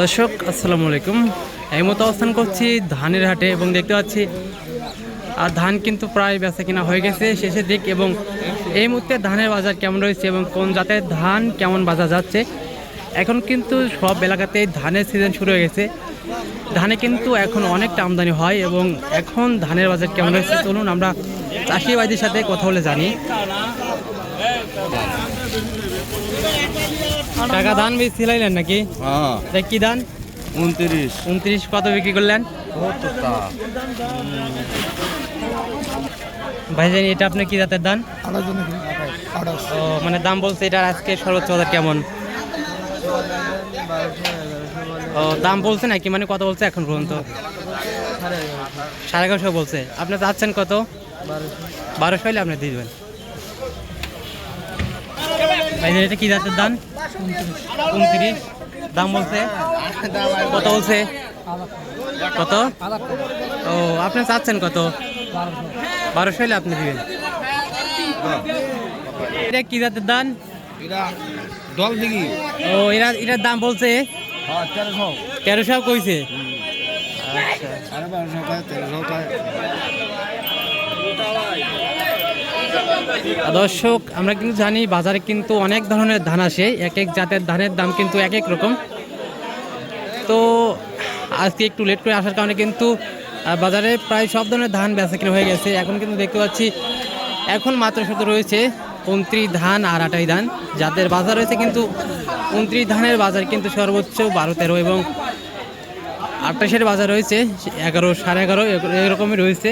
দর্শক, আসসালামু আলাইকুম। এই মতো অবস্থান করছি ধানের হাটে এবং দেখতে পাচ্ছি আর ধান কিন্তু প্রায় বেচা কিনা হয়ে গেছে শেষের দিক এবং এই মুহূর্তে ধানের বাজার কেমন রয়েছে এবং কোন জাতের ধান কেমন বাজার যাচ্ছে। এখন কিন্তু সব এলাকাতেই ধানের সিজন শুরু হয়ে গেছে। ধানে কিন্তু এখন অনেকটা আমদানি হয় এবং এখন ধানের বাজার কেমন রয়েছে চলুন আমরা চাষিবাদীর সাথে কথা বলে জানি। টাকা ধান বেশি ছিলাইলেন নাকি? হ্যাঁ। কি ধান? উনত্রিশ। উনত্রিশ কত বিক্রি করলেন? ভাইজান এটা আপনি কি জাতের ধান? ও মানে দাম বলছে এটা আজকে সর্বোচ্চ বাজার কেমন? ও দাম বলছে নাকি? মানে কত বলছে এখন পর্যন্ত? সাড়ে এগারোশো। বলছে। আপনি চাচ্ছেন কত? বারোশো। হলে আপনি দিয়ে দেবেন। ভাইজান এটা কি জাতের ধান? উনত্রিশ। দাম বলছে? কত বলছে? কত? ও আপনি চাচ্ছেন কত? বারোশো হলে আপনি দিবেন। এটা কি জাতের দান দল দিঘি ও এরা এটার দাম বলছে? হ্যাঁ তেরোশো। কইছে? সাড়ে দর্শক, আমরা কিন্তু জানি বাজারে কিন্তু অনেক ধরনের ধান আসে। এক এক জাতের ধানের দাম কিন্তু এক এক রকম। তো, আজকে একটু লেট করে আসার কারণে কিন্তু বাজারে প্রায় সব ধরনের ধান বেচা কিনা হয়ে গেছে। এখন কিন্তু দেখতে পাচ্ছি, এখন মাত্র শুধু রয়েছে উনত্রিশ ধান আর আটাই ধান। যাদের বাজার রয়েছে কিন্তু উনত্রিশ ধানের বাজার কিন্তু সর্বোচ্চ বারো তেরো এবং আটাশের বাজার রয়েছে এগারো, সাড়ে এগারো এরকমই রয়েছে।